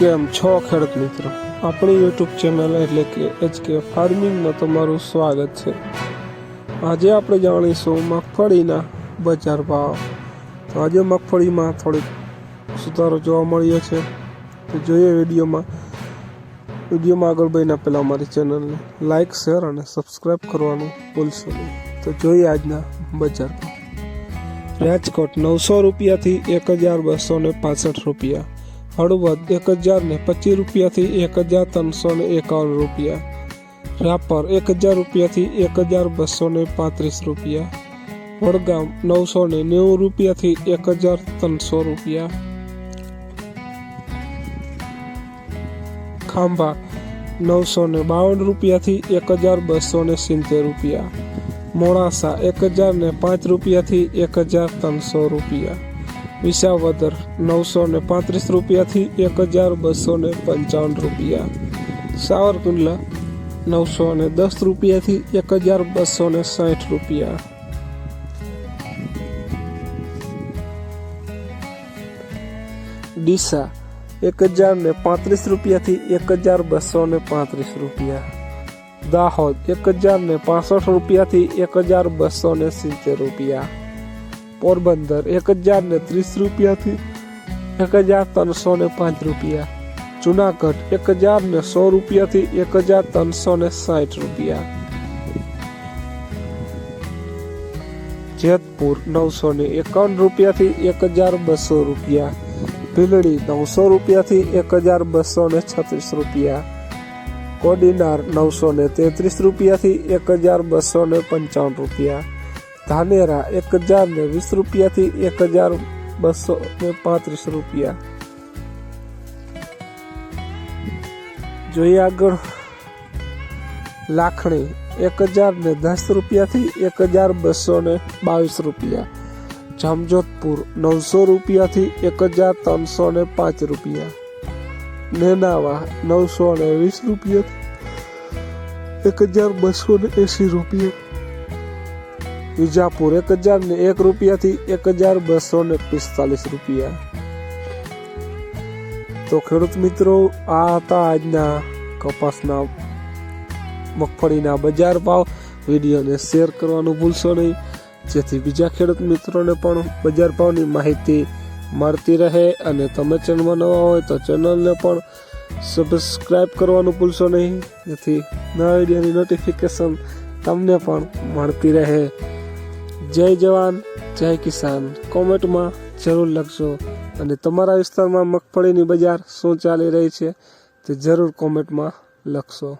કેમ છો ખેડૂત મિત્રો. આપણી યુટ્યુબ ચેનલ એટલે કે એચ કે ફાર્મિંગમાં તમારું સ્વાગત છે. આજે આપણે જાણીશું મગફળીના બજાર ભાવ. તો આજે મગફળીમાં થોડીક સુધારો જોવા મળ્યો છે. તો જોઈએ વિડીયોમાં. વિડીયોમાં આગળ ભાઈના પહેલાં અમારી ચેનલને લાઇક શેર અને સબસ્ક્રાઈબ કરવાનું ભૂલશો નહીં. તો જોઈએ આજના બજાર રાજકોટ નવસો રૂપિયાથી એક હજાર બસો ને પાસઠ રૂપિયા. હળવદ એક હજારને પચીસ રૂપિયાથી એક હજાર ત્રણસો ને એકાવન રૂપિયા. રાપર એક હજાર રૂપિયાથી એક હજાર બસો ને પાંત્રીસ રૂપિયા. વડગામ નવસો ને નેવું રૂપિયાથી એક હજાર ત્રણસો રૂપિયા. ખાંભા નવસો ને બાવન રૂપિયાથી એક હજાર બસો ને સિત્તેર રૂપિયા. મોડાસા એક હજાર ને પાંચ રૂપિયાથી એક હજાર ત્રણસો રૂપિયા. વિસાવદર નવસો ને પાંત્રીસ રૂપિયાથી એક હજાર બસો ને પંચાવન રૂપિયા. સાવરકુંડલા નવસો ને દસ રૂપિયાથી એક હજાર બસો ને સાઠ રૂપિયા. ડીસા એક હજાર ને પાંત્રીસ રૂપિયાથી એક હજાર બસો ને પાંત્રીસ રૂપિયા. દાહોદ એક હજાર ને પાસઠ રૂપિયાથી એક હજાર બસો ને સિત્તેર રૂપિયા. પોરબંદર, એક હજાર ને ત્રીસ રૂપિયાથી એક હજાર ત્રણસો ને પાંચ રૂપિયા. જુનાગઢ, એક હજાર ને સો રૂપિયાથી એક હજાર ત્રણસો ને સાઠ રૂપિયા. જેતપુર, નવસો ને એકાવન રૂપિયાથી એક હજાર બસો રૂપિયા. ભીલડી, નવસો રૂપિયાથી એક હજાર બસો ને છત્રીસ રૂપિયા. કોડીનાર, નવસો ને તેત્રીસ રૂપિયાથી એક હજાર બસો ને પંચાવન રૂપિયા. ધાનેરા એક હજાર ને વીસ રૂપિયાથી એક હજાર બસો ને પાંત્રીસ રૂપિયા. જોઈએ આગળ. લાખણી એક હજાર ને દસ રૂપિયાથી એક હજાર બસો ને બાવીસ રૂપિયા. જામજોધપુર નવસો રૂપિયાથી એક હજાર ત્રણસો ને પાંચ રૂપિયા. નેનાવા નવસો ને વીસ રૂપિયા. એક હજાર બસો ને એસી રૂપિયા. વિજાપુર એક હજાર ને એક રૂપિયાથી એક હજાર બસો ને પિસ્તાલીસ રૂપિયા. તો ખેડૂત મિત્રો, આ હતા આજના કપાસના મગફળીના બજાર ભાવ. વિડીયોને શેર કરવાનું ભૂલશો નહીં. જેથી બીજા ખેડૂત મિત્રોને પણ બજાર ભાવની માહિતી મળતી રહે અને તમે ચેનલમાં નવા હોય તો ચેનલને પણ સબસ્ક્રાઈબ કરવાનું ભૂલશો નહીં. જેથી નવા વિડીયોની નોટિફિકેશન તમને પણ મળતી રહે. જય જવાન, જય કિસાન. કોમેન્ટમાં જરૂર લખજો. અને તમારા વિસ્તારમાં મગફળીની બજાર શું ચાલી રહી છે તે જરૂર કોમેન્ટમાં લખશો.